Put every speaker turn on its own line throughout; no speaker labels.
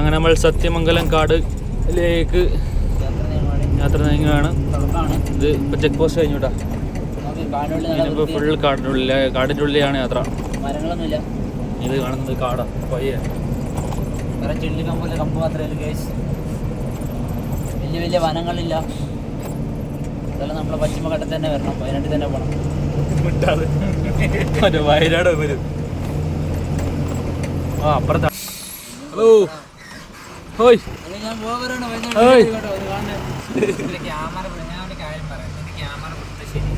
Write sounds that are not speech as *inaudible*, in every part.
അങ്ങനെ നമ്മൾ സത്യമംഗലം കാടിലേക്ക് യാത്ര നീങ്ങുകയാണ്. ഇത് ഇപ്പൊ ചെക്ക് പോസ്റ്റ് കഴിഞ്ഞുട്ടാ. ഇതിപ്പോ ഫുൾ കാടിനുള്ളിൽ കാടിന്റെ ഉള്ളിലാണ് യാത്ര ഇത് കാണുന്നത് കാടാ പയ്യെ.
കമ്പ് മാത്രമേ കേസ് വലിയ വലിയ വനങ്ങളില്ല. അതെല്ലാം നമ്മളെ പശ്ചിമഘട്ടത്തിൽ തന്നെ വരണം വയനാട്ടിൽ തന്നെ പോകണം
വിട്ടാതെ. മറ്റേ വയനാട് വരും ആ അപ്പുറത്താ. ഹലോ ഹോയ്.
ഞാൻ പോകാറാണ്. ക്യാമറ ഞാൻ ഒരു കാര്യം പറയാം. ക്യാമറ ശരി.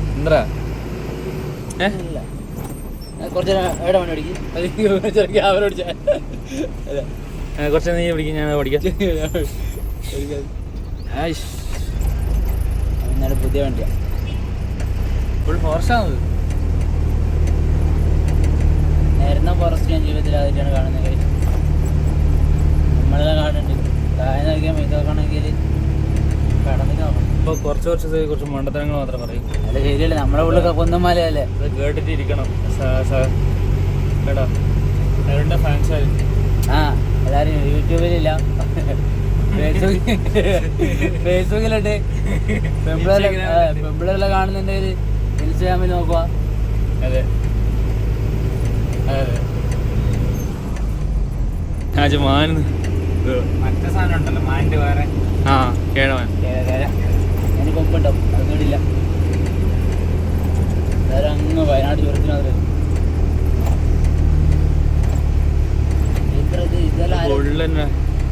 എന്താ
കുറച്ച്
നീ പിടിക്കും ഞാൻ
ഇന്നലെ *laughs* പുതിയ വണ്ടിയാ?
ഫുൾ ഫോറസ്റ്റാണത്.
നേരുന്ന ഫോറസ്റ്റ് ഞാൻ ജീവിതത്തിൽ ആദ്യമായിട്ടാണ് കാണുന്നത് നമ്മളെല്ലാം കാണുന്നുണ്ട്. താഴെ നോക്കിയാൽ ഇതൊക്കെയാണെങ്കിൽ കടന്നു നോക്കണം.
ഇപ്പോൾ കുറച്ച് വർഷത്തേക്ക് കുറച്ച് മണ്ടത്തരങ്ങൾ മാത്രം പറയും.
അല്ല ശരിയല്ലേ നമ്മുടെ ഉള്ളിൽ കുന്നമലയല്ലേ
അത് കേട്ടിട്ട് ഇരിക്കണം കേട്ടോ? അവരുടെ ഫാൻസ് അവരുടെ
ആ എല്ലാവരും യൂട്യൂബിലില്ല. ഫേസ്ബുക്ക് ഫേസ്ബുക്കിലുണ്ട് പെമ്പിളെല്ലാം കാണുന്നുണ്ടെങ്കിൽ ഇൻസ്റ്റാഗ്രാമിൽ നോക്കുക
അതെ. അതെ. ഞാൻ മാൻ
മറ്റേ സാധനം ഉണ്ടല്ലോ മാന്റെ വേറെ.
ആ കേഴവൻ.
വേറെ. അങ്ങ് വയനാട് ചുരത്തിനകത്ത്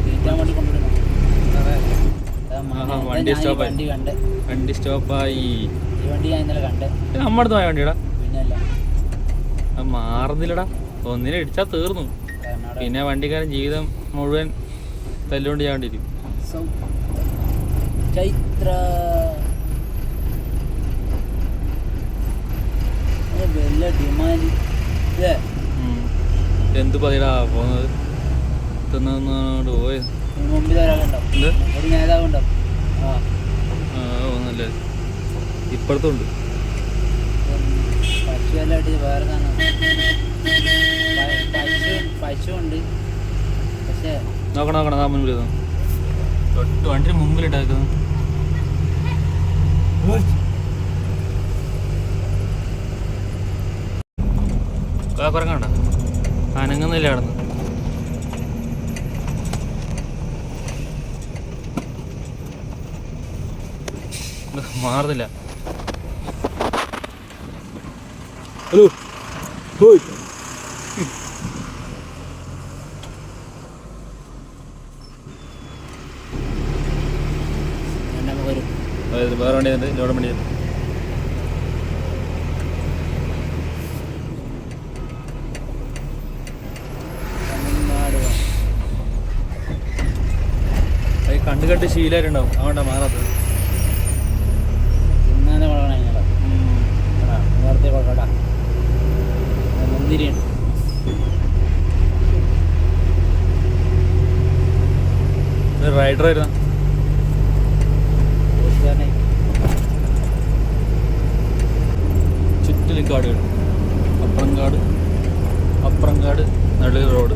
തീറ്റാൻ വേണ്ടി
സ്റ്റോപ്പായി
ഈ വണ്ടി ഞാൻ ഇന്നലെ കണ്ട്.
നമ്മുടെ പോയ വണ്ടിയടാ.
പിന്നല്ല.
മാറുന്നില്ലടാ. ഒന്നിനെ ഇടിച്ചാ തീർന്നു. പിന്നെ വണ്ടിക്കാരൻ ജീവിതം മുഴുവൻ തല്ലുകൊണ്ട്
സൗ- ചൈത്ര. ഡിമാൻഡ്
എന്ത് പതിടാ പോകുന്നത്? തിന്നോട് പോയത്.
മുമ്പിൽ ഒരാളുണ്ടാവും.
എന്ത്?
ഒരു നേതാവ് ഉണ്ടാവും ആ.
ആ ഒന്നല്ലേ? ഇപ്പുറത്തുണ്ട്.
പശുവല്ലായിട്ട് വേറെ സാധനം. പ- പശു ഉണ്ട് പക്ഷേ
നോക്കണം നോക്കണം. അതാ മുൻപിൽ. തൊട്ട് വണ്ടിന് മുമ്പിലിട്ടാക്കുന്നു കുറങ്ങണ്ട അനങ്ങുന്നില്ല അവിടെ നിന്ന് മാറുന്നില്ല. ഹലോ അതായത് വേറെ വണ്ടി ഉണ്ട്. ലോഡ് വണ്ടി ചെയ്തത് കണ്ട് കണ്ട് ശീലമായിട്ടുണ്ടാവും. അതുകൊണ്ടാ മാറാത്തത്
തിന്നാനെ വളരണം നേരത്തെ
റൈഡർ കാടുകൾ അപ്പറങ്കാട് അപ്പറങ്കാട് നടുവിൽ റോഡ്.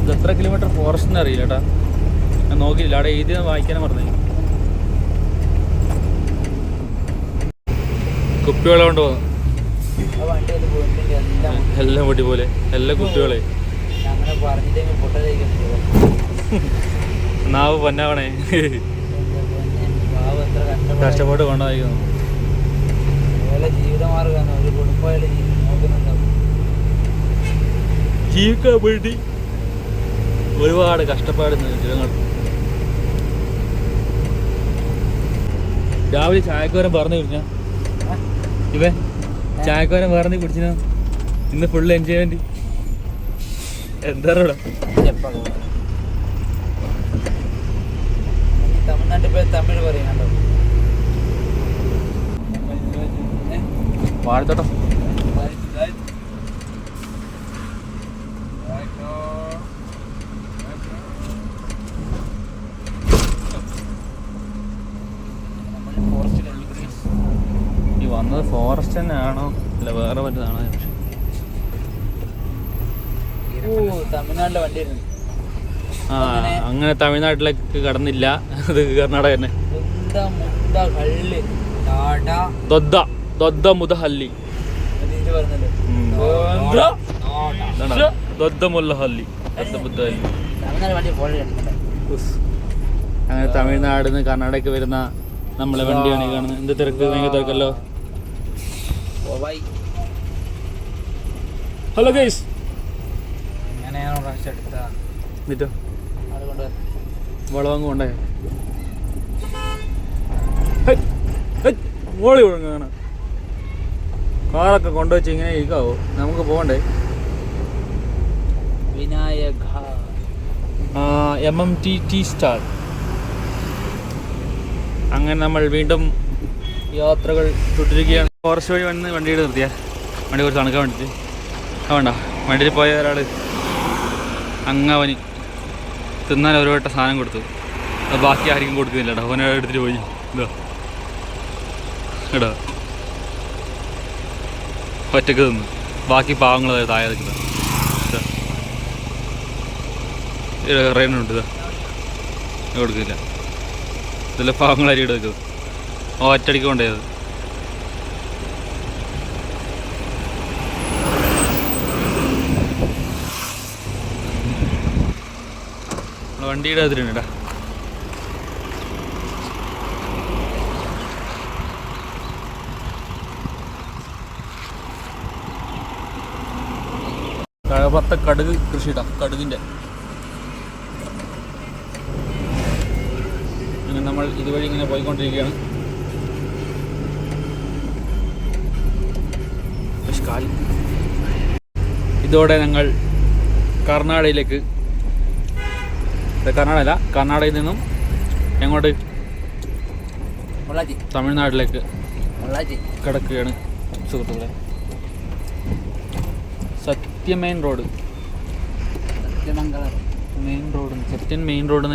ഇത് എത്ര കിലോമീറ്റർ ഫോറസ്റ്റ് അറിയില്ല കേട്ടാ. ഞാൻ നോക്കിയില്ല. അവിടെ എഴുതി വായിക്കാനും പറഞ്ഞു കുപ്പിവെള്ളം കൊണ്ട് പോകുന്നു
എല്ലാം
പൊട്ടി പോലെ എല്ലാ കുപ്പികളെ നാവ് പൊന്നാവണേ. കഷ്ടപ്പെട്ട് കൊണ്ടായിരിക്കുന്നു.
അതുപോലെ ജീവിതമാർഗമാണ് ഒരു കുടുംബമായിട്ട് ജീവി- നോക്കുന്നുണ്ടാവും.
ജീവിക്കാൻ വേണ്ടി ഒരുപാട് കഷ്ടപ്പാട് ജനങ്ങൾ. രാവിലെ ചായക്കോരം പറഞ്ഞു കുടിച്ച ഇവേ ചായക്കോരം പറഞ്ഞു കുടിച്ചിന ഇന്ന് ഫുൾ എൻജോയ്മെന്റ് എന്താ ഇവിടെ
തമിഴ്നാട്ടിൽ പോയി തമിഴ് പറയുന്നുണ്ടോ?
വാഴത്തോട്ടം. ഈ വന്നത് ഫോറസ്റ്റ് തന്നെ ആണോ അല്ല വേറെ പറ്റതാണോ
പക്ഷെ തമിഴ്നാട്ടിലെ വണ്ടി വരുന്നു
ആ അങ്ങനെ തമിഴ്നാട്ടിലേക്ക് കടന്നില്ല. അത് കർണാടക തന്നെ. ദൊദ്ദ ദൊദ്ദ മുതഹല്ലി. ദൊദ്ദ? അങ്ങനെ തമിഴ്നാട് നിന്ന് കർണാടകയ്ക്ക് വരുന്ന നമ്മളെ വണ്ടിയാണ് കാണുന്നത് എന്ത് തിരക്ക്? ഭയങ്കര തിരക്കല്ലോ. ഹലോ ഗൈസ് എന്നിട്ടോ? വളവാങ്ങ് കൊണ്ടേ. മോളി ഒഴുങ്ങാണ്. കാറൊക്കെ കൊണ്ടുവച്ച് ഇങ്ങനെ ഇരിക്കാവോ. നമുക്ക് പോകണ്ടേ?
Vinayaka.
M M T T star അങ്ങനെ നമ്മൾ വീണ്ടും യാത്രകൾ തുടരുകയാണ്. ഫോറസ്റ്റ് വഴി വന്ന് വണ്ടിയുടെ നിർത്തിയ. വണ്ടി കുറച്ച് അണക്കാൻ വേണ്ടിയിട്ട് ആ വേണ്ട. വണ്ടിയിൽ പോയ ഒരാൾ അങ്ങവന് തിന്നാൻ ഒരു വട്ട സാധനം കൊടുത്തു. അത് ബാക്കി ആർക്കും കൊടുക്കുന്നില്ല കേട്ടോ അവനെ എടുത്തിട്ട് പോയി. ഇതാ. എടാ. ഒറ്റയ്ക്ക് നിന്ന് ബാക്കി പാവങ്ങൾ താഴെ നിൽക്കുന്നത് ഇത്. കൊടുക്കില്ല. ഇതിലെ പാവങ്ങൾ അരി എടുക്കുന്നത് ഒറ്റടിക്ക് കൊണ്ടേത് വണ്ടിയുടെ അതിലുണ്ടാ കഴപത്ത കടുക് കൃഷിയിടാം കടുകിന്റെ. അങ്ങനെ നമ്മൾ ഇതുവഴി ഇങ്ങനെ പോയിക്കൊണ്ടിരിക്കുകയാണ്. ഇതോടെ ഞങ്ങൾ കർണാടകയിലേക്ക് കർണാടക അല്ല കർണാടകയിൽ നിന്നും എങ്ങോട്ട്? തമിഴ്നാട്ടിലേക്ക് കിടക്കുകയാണ് സുഹൃത്തുക്കളെ. സത്യമേൻ റോഡ്
സത്യമംഗലം
മെയിൻ റോഡ് സത്യൻ മെയിൻ റോഡ്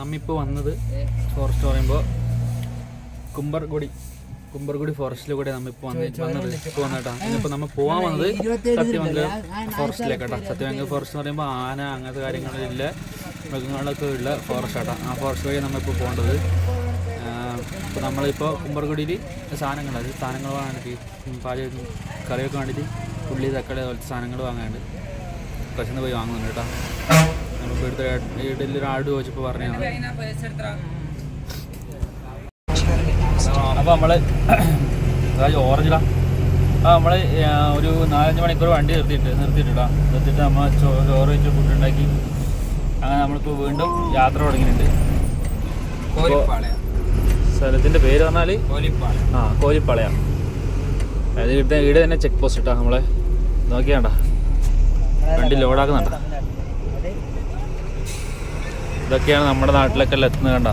നമ്മിപ്പോൾ വന്നത് ഫോറസ്റ്റ് പറയുമ്പോൾ കുമ്പർഗുടി. കുമ്പർഗുടി ഫോറസ്റ്റിൽ കൂടെ നമ്മിപ്പോൾ വന്ന് വന്നത് ഇപ്പോൾ വന്നിട്ടാണ് ഇന്നിപ്പോൾ നമ്മൾ പോകാൻ വന്നത് സത്യമംഗലം ഫോറസ്റ്റിലേക്കാട്ടാ സത്യമംഗലം ഫോറസ്റ്റ് എന്ന് പറയുമ്പോൾ ആന അങ്ങനത്തെ കാര്യങ്ങളില്ല മൃഗങ്ങളൊക്കെ ഉള്ള ഫോറസ്റ്റ് ആട്ടാ. ആ ഫോറസ്റ്റ് വഴി നമ്മളിപ്പോൾ പോകേണ്ടത്. ഇപ്പോൾ നമ്മളിപ്പോൾ കുമ്പർകുടിയിൽ സാധനങ്ങൾ അത് സാധനങ്ങൾ വാങ്ങാനൊക്കെ പാചകം കറിയൊക്കെ വേണ്ടിയിട്ട് ഉള്ളി തക്കാളി അതുപോലത്തെ സാധനങ്ങൾ വാങ്ങാനുണ്ട്. കശന്ന് പോയി വാങ്ങുന്നുണ്ട് കേട്ടോ. നമുക്ക് എടുത്ത വീട്ടിൽ ഒരു ആട് ചോദിച്ചപ്പോൾ പറഞ്ഞതാണ് അപ്പോൾ നമ്മൾ ഓറഞ്ചിടാ ആ നമ്മൾ ഒരു നാലഞ്ച് മണിക്കൂർ വണ്ടി നിർത്തിയിട്ട് നിർത്തിയിട്ടാ നിർത്തിയിട്ട് നമ്മൾ ചോറ് വെച്ച് ഫുഡ് ഉണ്ടാക്കി അങ്ങനെ നമ്മളിപ്പോൾ വീണ്ടും യാത്ര തുടങ്ങിയിട്ടുണ്ട്. സ്ഥലത്തിന്റെ പേര് പറഞ്ഞാൽ ആ കോലിപ്പാളയാണ് അതായത് ഇവിടെ ഇവിടെ തന്നെ ചെക്ക് പോസ്റ്റ് ഇട്ടാ നമ്മളെ. നോക്കിയാണ്ട. വണ്ടി ലോഡാക്കുന്നുണ്ട? ഇതൊക്കെയാണ് നമ്മുടെ നാട്ടിലൊക്കെ എല്ലാം എത്തുന്നത് കണ്ട?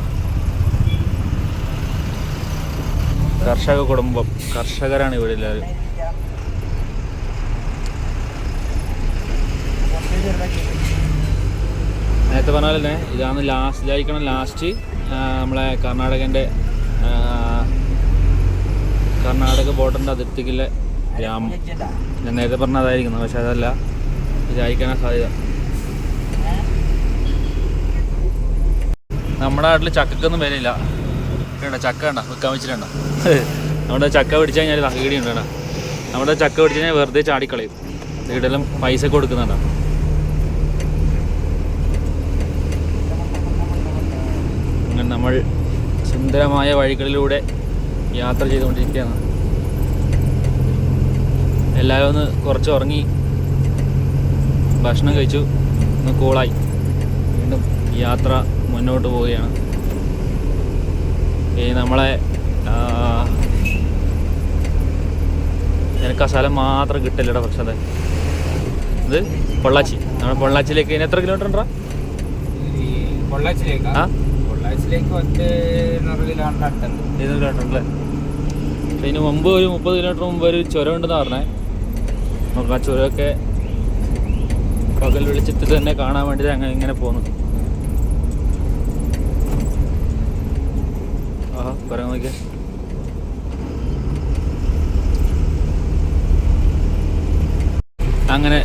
കർഷക കുടുംബം. കർഷകരാണ് ഇവിടെ എല്ലാവരും. നേരത്തെ പറഞ്ഞ പോലെ തന്നെ ഇതാണ് ലാസ്റ്റ് ഇതായിരിക്കണം ലാസ്റ്റ് നമ്മളെ കർണാടകന്റെ കർണാടക ബോർഡറിന്റെ അതിർത്തിക്കുള്ള ഗ്രാമം ഞാൻ നേരത്തെ പറഞ്ഞ അതായിരിക്കുന്നു പക്ഷെ അതല്ല വിചാരിക്കാനാണ് സാധ്യത. നമ്മുടെ നാട്ടിൽ ചക്കക്കൊന്നും വിലയില്ല. വേണ്ട ചക്ക വേണ്ട വിൽക്കാൻ വെച്ചിട്ടുണ്ട. നമ്മുടെ ചക്ക പിടിച്ചു കഴിഞ്ഞാൽ തകടി ഉണ്ട് കേട്ടോ നമ്മുടെ ചക്ക പിടിച്ചു കഴിഞ്ഞാൽ വെറുതെ ചാടിക്കളയും. വീടെല്ലാം പൈസ കൊടുക്കുന്നുണ്ടോ അങ്ങനെ നമ്മൾ സുന്ദരമായ വഴികളിലൂടെ യാത്ര ചെയ്തുകൊണ്ടിരിക്കുകയാണ്. എല്ലാവരും ഒന്ന് കുറച്ച് ഉറങ്ങി ഭക്ഷണം കഴിച്ചു ഒന്ന് കൂളായി വീണ്ടും യാത്ര മുന്നോട്ട് പോവുകയാണ്. ഈ നമ്മളെ എനിക്ക് ആ സ്ഥലം മാത്രം കിട്ടില്ലടാ പക്ഷെ അതെ. ഇത് പൊള്ളാച്ചി. നമ്മുടെ പൊള്ളാച്ചിയിലേക്ക് ഇനി എത്ര കിലോമീറ്റർ ഉണ്ടാ
പൊള്ളാച്ചിയിലേക്ക്?
ആ? ഇത് കിലോമീറ്റർ ഇതിന് മുമ്പ് ഒരു മുപ്പത് കിലോമീറ്റർ മുമ്പ് ഒരു ചുരം ഉണ്ടെന്ന് പറഞ്ഞേ. നമുക്ക് ആ ചുരമൊക്കെ പകൽ വെളിച്ചത്ത് തന്നെ കാണാൻ വേണ്ടി അങ്ങനെ ഇങ്ങനെ പോന്നു. ആഹാ പറയാൻ നോക്കിയേ. അങ്ങനെ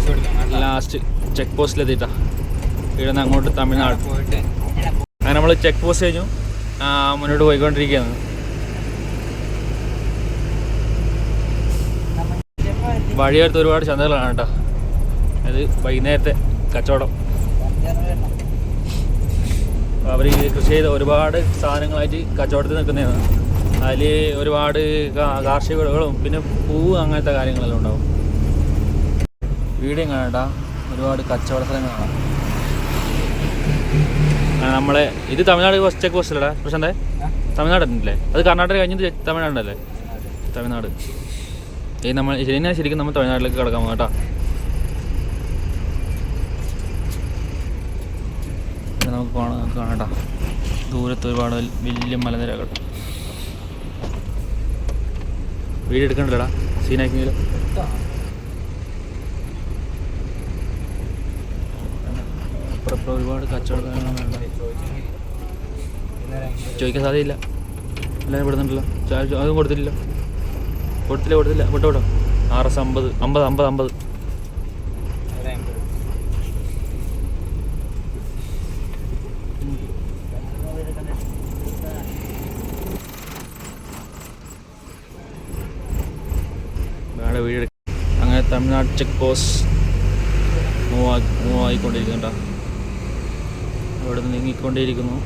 ലാസ്റ്റ് ചെക്ക് പോസ്റ്റിലെത്തിയിട്ടാ ഇവിടെ നിന്ന് അങ്ങോട്ട് തമിഴ്നാട്.
പോയിട്ട്
അങ്ങനെ നമ്മൾ ചെക്ക് പോസ്റ്റ് കഴിഞ്ഞു. മുന്നോട്ട് പോയിക്കൊണ്ടിരിക്കുകയാണ്. വഴിയെടുത്ത് ഒരുപാട് ചന്തകളാണ് കേട്ടോ. അത് വൈകുന്നേരത്തെ കച്ചവടം. അവർ കൃഷി ചെയ്ത ഒരുപാട് സാധനങ്ങളായിട്ട് കച്ചവടത്തിൽ നിൽക്കുന്നതാണ്. അതിൽ ഒരുപാട് കാർഷിക വിളകളും പിന്നെ പൂവ് അങ്ങനത്തെ കാര്യങ്ങളെല്ലാം ഉണ്ടാവും. വീടും കാണണ്ട ഒരുപാട് കച്ചവട ആ, നമ്മളെ ഇത് തമിഴ്നാട് ചെക്ക് പോസ്റ്റല്ലേ പ്രശ്നത്തെ തമിഴ്നാട് അല്ലേ അത് കർണാടക കഴിഞ്ഞത് തമിഴ്നാടല്ലേ തമിഴ്നാട്. ഈ നമ്മൾ ശരിയാ ശരിക്കും നമ്മൾ തമിഴ്നാട്ടിലേക്ക് കിടക്കാൻ കേട്ടോ. നമുക്ക് കാണാം കാണാട്ടാ ദൂരത്ത് ഒരുപാട് വലിയ മലനിരകൾ. വീട് എടുക്കണ്ടല്ലടാ? സീനാക്കിയെങ്കിലും അപ്പുറം ഒരുപാട് കച്ചവടക്കാരുണ്ട് ചോദിക്കാൻ സാധ്യതയില്ല. എല്ലാവരും പെടുന്നുണ്ടല്ലോ ചായ അതും കൊടുത്തില്ല കൊടുത്തില്ല കൊടുത്തില്ല. വിട്ടോ വിട്ടോ. ആർ എസ് അമ്പത് അമ്പത് അമ്പത്. അമ്പത് വീട് അങ്ങനെ Tamil Nadu check post move move ആയിക്കൊണ്ടിരിക്കുന്നുണ്ടോ അവിടെ നിന്ന് നീങ്ങിക്കൊണ്ടേയിരിക്കുന്നു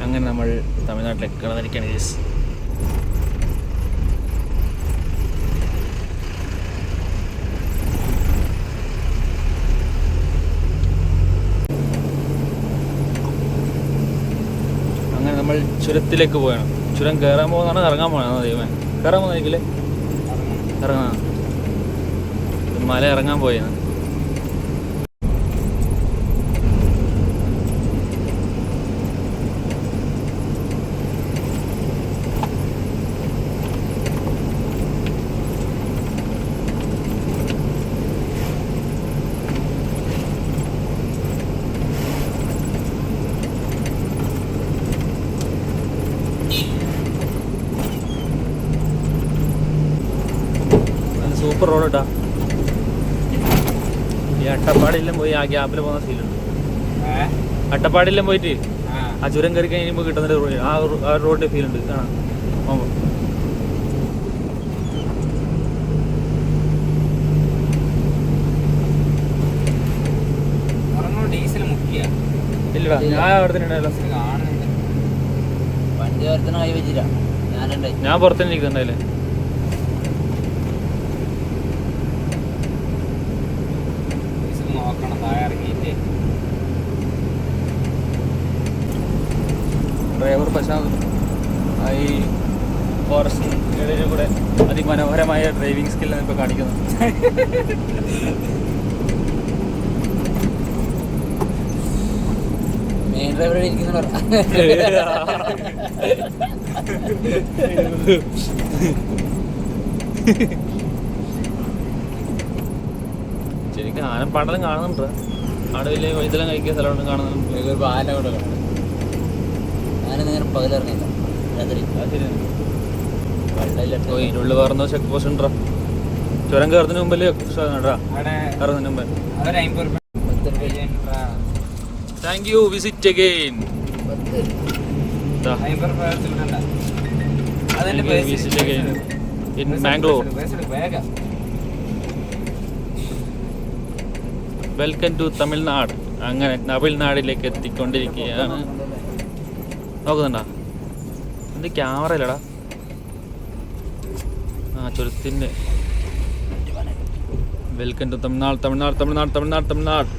അങ്ങനെ നമ്മൾ തമിഴ്നാട്ടിലേക്ക് കടന്നിരിക്കുകയാണ് ഗേസ് അങ്ങനെ നമ്മൾ ചുരത്തിലേക്ക് പോയാണ്. ചുരം കയറാൻ പോകുന്നതാണ് ഇറങ്ങാൻ പോകണം ദൈവമേ. കയറാൻ പോകുന്നതായിരിക്കില്ലേ? ഇറങ്ങാം മല ഇറങ്ങാൻ പോയാണ്. സൂപ്പർ റോഡ് കേട്ടാ. ഈ അട്ടപ്പാടിയെല്ലാം പോയി ആ ഗ്യാപ്പിൽ പോകുന്ന സീലുണ്ട് അട്ടപ്പാടിയെല്ലാം പോയിട്ട് ആ. ചുരം കയറി കഴിയുമ്പോൾ കിട്ടുന്ന റോഡ് ആ റോഡിന്റെ ഫീൽ ഉണ്ട്. കാണാം ഇല്ലടാ ഞാൻ അവിടെ തന്നെ ഉണ്ടായല്ലോ ഞാൻ പുറത്തന്നെ ഇരിക്കുന്നുണ്ടായില്ലേ
ഡീസൽ നോക്കണം താഴെ ഇറങ്ങിയിട്ട്
ഡ്രൈവർ പ്രശാന്ത്. ആ ഈ ഫോറസ്റ്റ് ഇടയിൽ കൂടെ അതിമനോഹരമായ ഡ്രൈവിംഗ് സ്കില്ലാണ് ഇപ്പോൾ കാണിക്കുന്നത്.
മെയിൻ ഡ്രൈവർ ഇരിക്കുന്ന
ശരിക്കും ആന ആനപ്പാടലും കാണുന്നുണ്ട്. ആട് വലിയ വൈദ്യം കഴിക്കുന്ന സ്ഥലമുണ്ട് കാണുന്നുണ്ട്.
ആന കൂടെ കാണും ഞാനിന്ന് നേരം പകലിറങ്ങില്ല രാത്രി.
ഇതിനുള്ളിൽ വേറെ ചെക്ക് പോസ്റ്റ് ഉണ്ടോ? ചുരം കയറുന്നതിന് മുമ്പല്ലേ കയറുന്നതിന് മുമ്പേ. Thank you visit again visit again in
Bangalore
welcome to Tamil Nadu അങ്ങനെ തമിഴ്നാടിലേക്ക് എത്തിക്കൊണ്ടിരിക്കുകയാണ്. നോക്കുന്നുണ്ടോ? എന്ത് ക്യാമറ ഇല്ലടാ. ആ ചുരത്തിന്റെ വെൽക്കം ടു തമിഴ്നാട് തമിഴ്നാട് തമിഴ്നാട് തമിഴ്നാട് തമിഴ്നാട്.